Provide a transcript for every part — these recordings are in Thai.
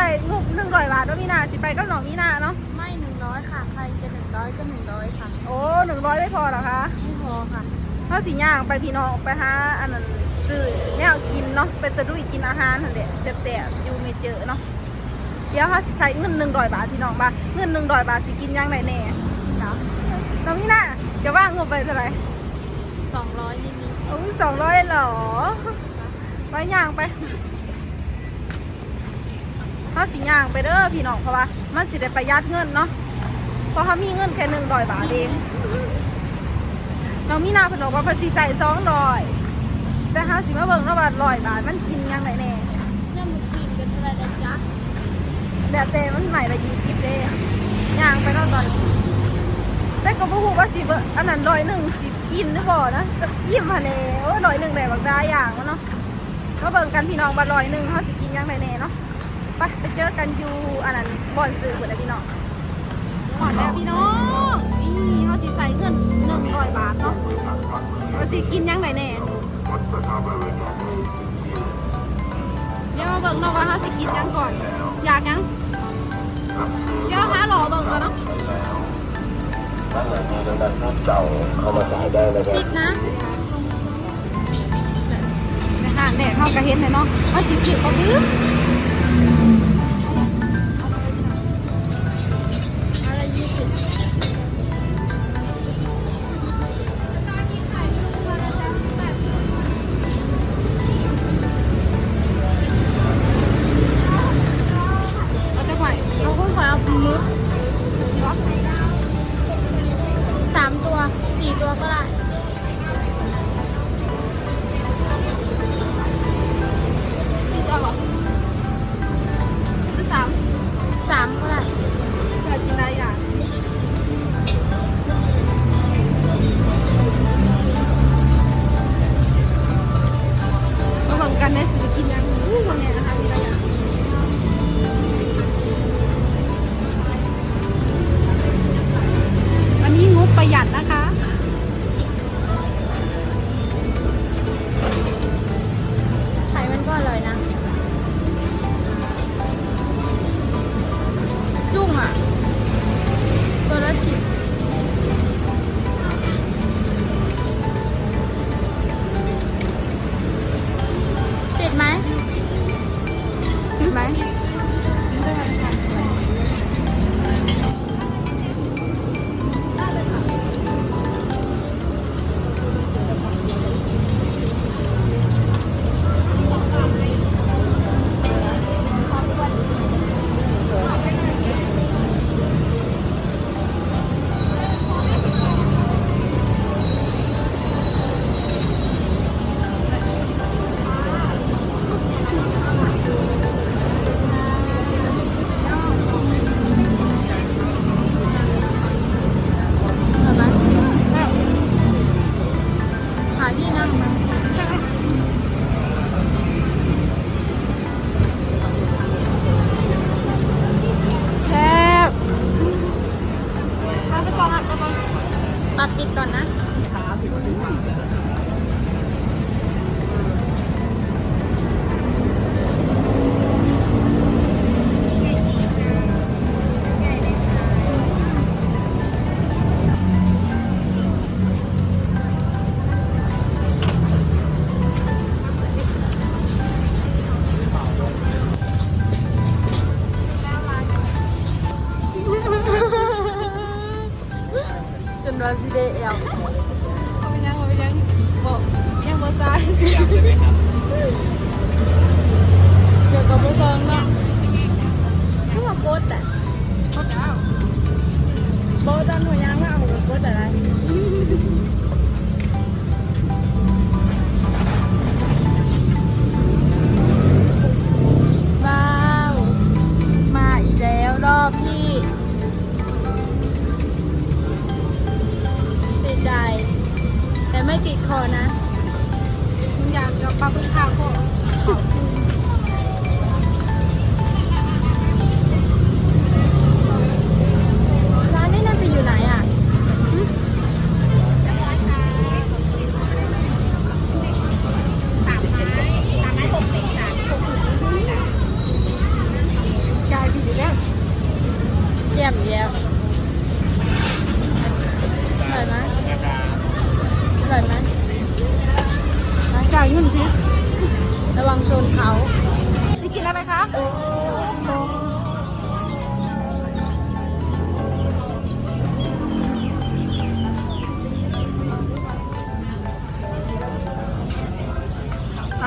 จะใส่งบหนึ่งร้อยบาทเนาะมีนาสิไปกับน้องมีนาเนาะไม่หนึ่งร้อยค่ะ ใครจะหนึ่งร้อยก็หนึ่งร้อยค่ะ โอ้หนึ่งร้อยไม่พอเหรอคะไม่พอค่ะเขาสีย่างไปพี่น้องไปหาอันนั้นซื้อแนวกินเนาะไปตะลุยกินอาหารนั่นแหละแซ่บๆอยู่เมเจอร์เนาะเดี๋ยวเขาสิใส่เงินหนึ่งร้อยบาทพี่น้องบ้าเงินหนึ่งร้อยบาทสิกินยังไงแน่จ้ะน้องนี่น่ะจะว่างงบไปเท่าไหร่สองร้อยนิดนิดโอ้ยสองร้อยเหรอไปย่างไป เขาสิย่างไปเด้อพี่น้องเพราะว่า มันสิได้ประหยัดเงินเนาะเพราะเขามีเงินแค่หนึ่งร้อยบาทเองน้องมีนาเพนบอกว่าเพนสิใส่สองร้อย แต่เขาสิมาเบิ่งระบาดร้อยบาทมันกินยังไงแน่เรื่องมุกซีนเป็นอะไรนะจ๊ะเดี๋ยวเตมันใหม่ละยี่สิบเด้ย่างไปเนอกตอนนี้แต่ก็บ่ฮู้ว่าสิเบออันนั้นร้อยหนึ่งสิบอิ่มหรือบ่นะก็อิ่มฮะแน่โอ้ร้อยหนึ่งได้บักได้อย่างวะเนาะมาเบิ่งกันพี่น้องว่าร้อยหนึ่งเขาสิกินยังไงแน่เนาะ ไปไปเจอกันอยู่อันนั้นบ่อนซื้อหมดแล้วพี่น้องหอดแล้วพี่น้องนี่เขาสิใส่เงินหนึ่งร้อยบาทเนาะว่าสิกินยังไงแน่เดี๋ยวมาเบิ่งเนาะว่าเขาสิกินยังก่อน อยากยังเดี๋ยวหาหล่อเบิ่งก่อนเนาะตั้งแต่มีระดับน้ำเก่าเข้ามาขายได้เลยครับติดนะในห้างแดกเข้ากระเห็นเลยเนาะเอาสิสิเขาดื้อ ติดไหม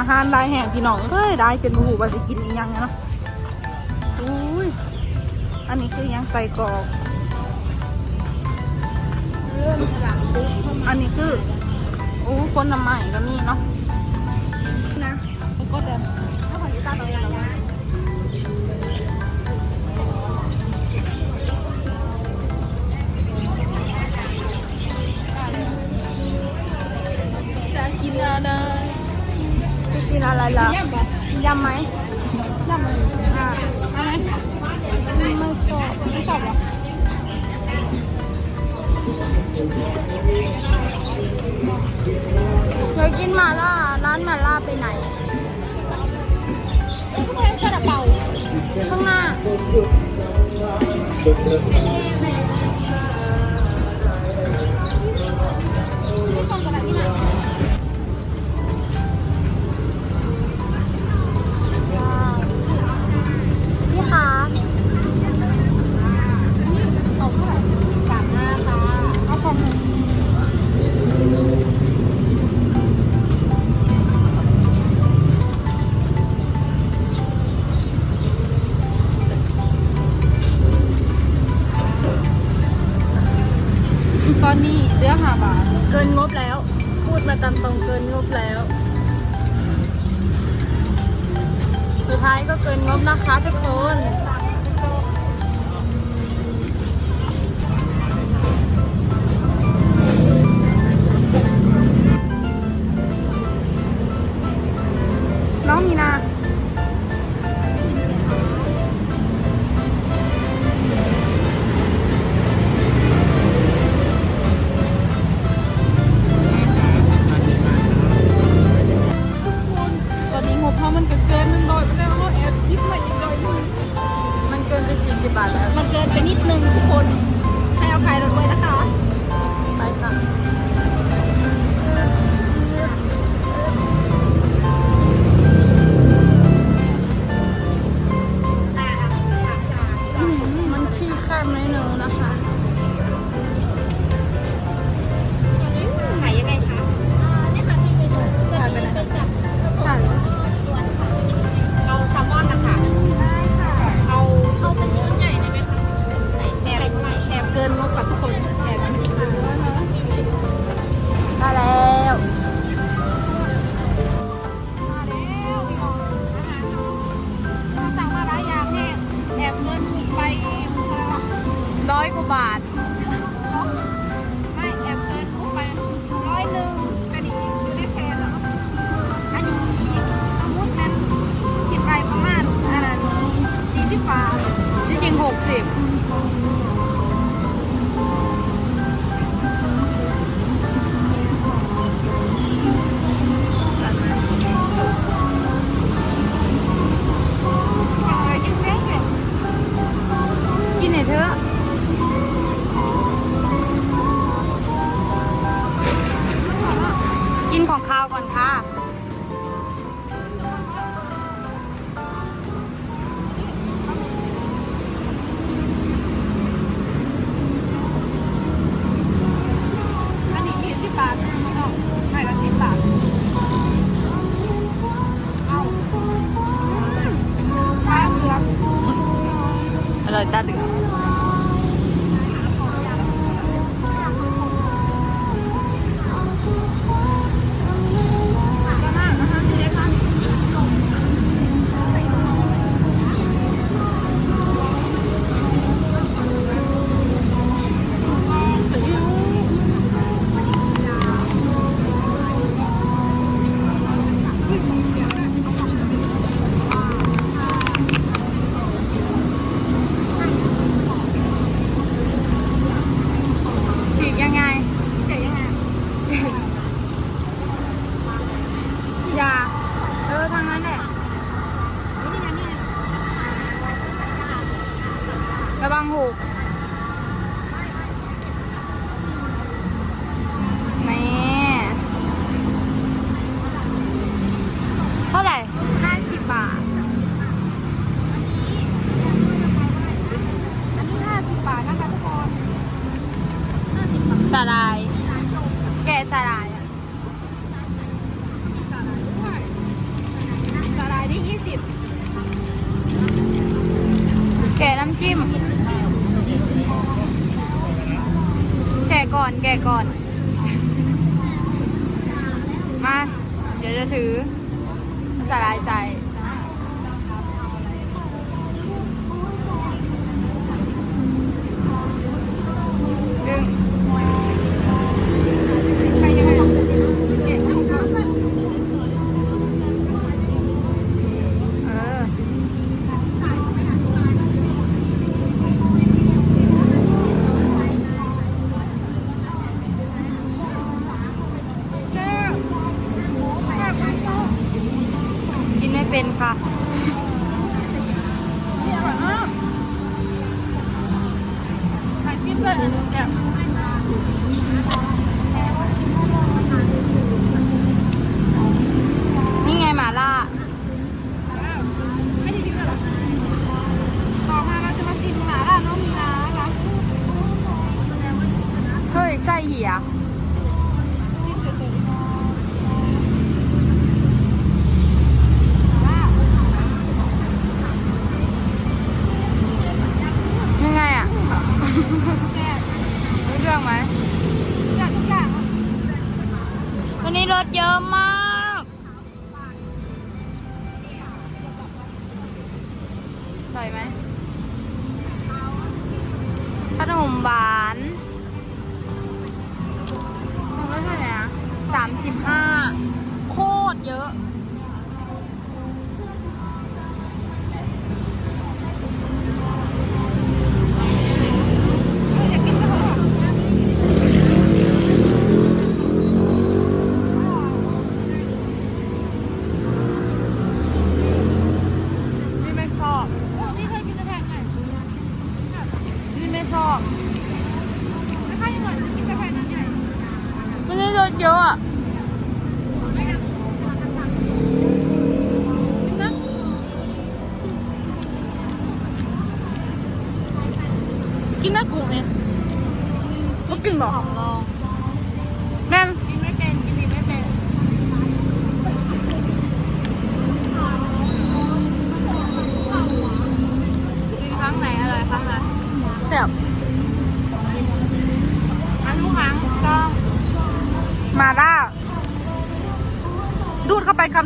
าหารได้แห้งพี่น้องเอ้ยได้จนหูว่าสิกินอีกยังนะอุ้ยอันนี้คือยังใส่กรอกอันนี้คือโอ้คนลำใหม่ก็มีเนาะนะก็แต่ถ้าคนที่ตาเราอยังไรจะกินอะไร กินอะไรล่ะยำไหมยำสี่าอะไรไม่ชอบไม่ชอบหรอเคยกินมาล่าร้านมาล่าไปไหนก็ไปซาลาเปาข้างหน้า ท้ายก็เกินงบนะคะทุกคน เกินไปนิดนึงทุกคนให้อภัยเราด้วยนะคะ ಧರ್ಮ 好嘞。 ถ่ายคลิปเลยอันนี้แซ่บนี่ไงหมาล่า ไม่ได้ดีเลยหรอต่อมาเราจะมาชิมหมาล่าน้องมีนานะคะเฮ้ยไส้เหี่ย ชิมสดๆ ยังไงอะ แซ่บ รื่องไหมทุกอย่างทุกอย่างวันนี้รถเยอะมาก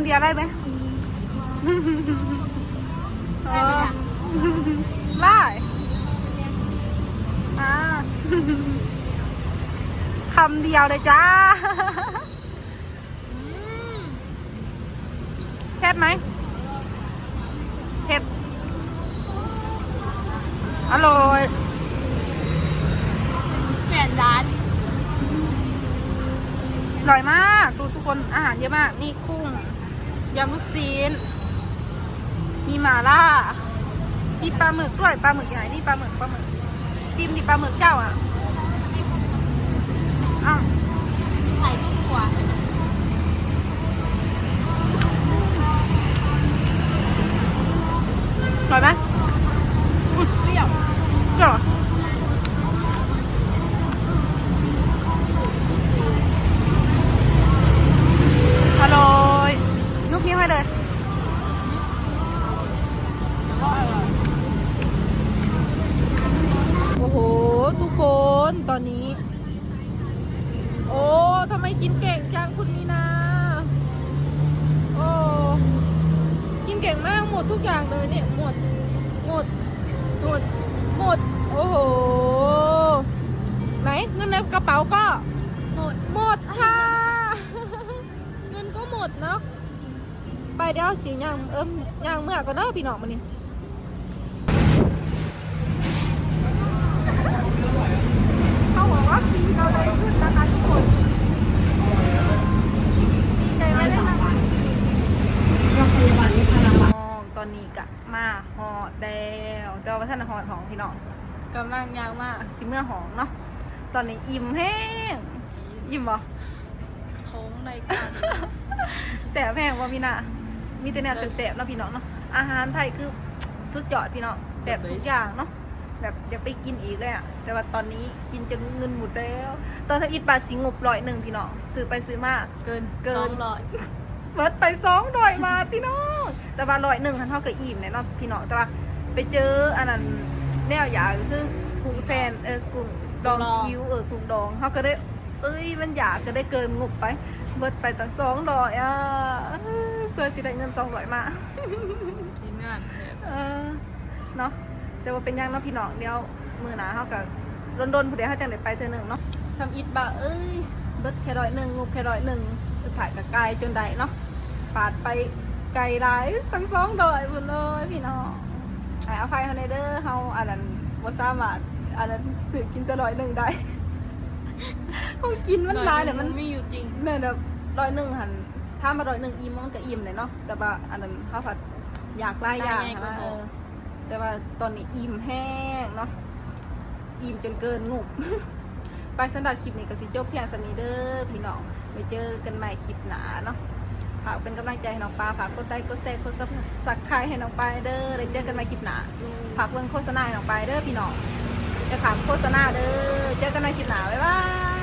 เข้าไดียวได้ไหมได้ไหมอะได้คำเดียวเลยจ้าแซ่บไหมเผ็ดอร่อยเปลี่ยนร้านอร่อยมาก ดูทุกคนอาหารเยอะมาก นี่กุ้ง ยำลูกซีน มีหมาล่า มีปลาหมึกด้วยปลาหมึกใหญ่นี่ปลาหมึกปลาหมึกชิมดิปลาหมึกเจ้าอะอ้าว ไข่ทุกตัว อร่อยไหม เปรี้ยว เจ้าอร่อยนุกนิ้วให้เลย ก็อร่อย โอ้โห ทุกคนตอนนี้ โอ้ทำไมกินเก่งจังคุณมีนา โอ้ กินเก่งมา กอย่างเลยเนี่ยหมด หมด หมด หมด โอ้โห ไหนเงินในกระเป๋าก็ หมด หมดค่ะ เงินก็หมดเนาะ ไปเดี๋ยวสิย่างเอิมย่างเมื่อก็เด้อพี่น้องมานี่เขาบอกว่าฟีเราได้ขึ้นนะคะทุกคนดีใจไหมได้มา ตอนนี้กะมาหอดแล้วแต่ว่าท่านหอดหองพี่น้องกำลังยางมากสิเมื่อหองเนาะตอนนี้อิ่มแห้งอิ่มบ่โค้งในกันแสบแห้งว่ามีน่ะมีแต่แนวแสบๆเนาะพี่น้องเนาะอาหารไทยคือสุดยอดพี่น้องแสบทุกอย่างเนาะแบบอยากไปกินอีกเลยอะแต่ว่าตอนนี้กินจนเงินหมดแล้ว ตอนทอีทบาทสิงบร้อยหนึ่งพี่น้องซื้อไปซื้อมาเกินเกินสองร้อย เบิดไปสองร้อยบาทพี่น้องแต่ว่าร้อยหนึ่งทันเท่ากับอิ่มเนี่ยเนาะพี่น้องแต่ว่าไปเจออันนั้นแนวอย่างคือกุ้งแซนเออกุ้งดองซีอิ๊วเออกุ้งดองเขาก็ได้ เอ้ยมันอยากก็ได้เกินงบไป เบิดไปตั้งสองร้อยอะเพื่อสิได้เงินสองร้อยมากินงานแถบเออเนาะแต่ว่าเป็นยังเนาะพี่น้องเดียวมือหนาเขากับโดนๆผู้เดียวเขาจังได้ไปเธอหนึ่งเนาะทำอิดบะเอ้ยเบิดแค่ร้อยหนึ่งงบแค่ร้อยหนึ่ง สุดท้ายก็ไกลจนได้เนาะปาดไปไกลหลายทั้งสองดอยหมดเลยพี่น้องไอ้เอาไฟเขาในเด้อเขาอันนั้นบ่สามารถอันนั้นสื่อกินแต่ร้อยหนึ่งได้เขากินมันหลายเนี่ยมันมีอยู่จริงแม่นแบบร้อยหนึ่งหันถ้ามาร้อยหนึ่งอิ่มมันก็อิ่มเลยเนาะแต่ว่าอันนั้นข้าวผัดอยากไล่อยากได้ไงก็นะพอเออแต่ว่าตอนนี้อิ่มแห้งเนาะอิ่มจนเกินงุบไปสำหรับคลิปนี้ก็สิจบเพียงสนี้เด้อพี่น้อง ไปเจอกันใหม่คลิปหนาเนาะฝากเป็นกำลังใจให้น้องปลาฝากกดไลค์กดแชร์กดซับสักใครให้น้องปลาเด้อได้เจอกันใหม่คลิปหนาฝากเบิ่งโฆษณาให้น้องปลาเด้อพี่น้องจะถามโฆษณาเด้อเจอกันใหม่คลิปหนาบ๊ายบาย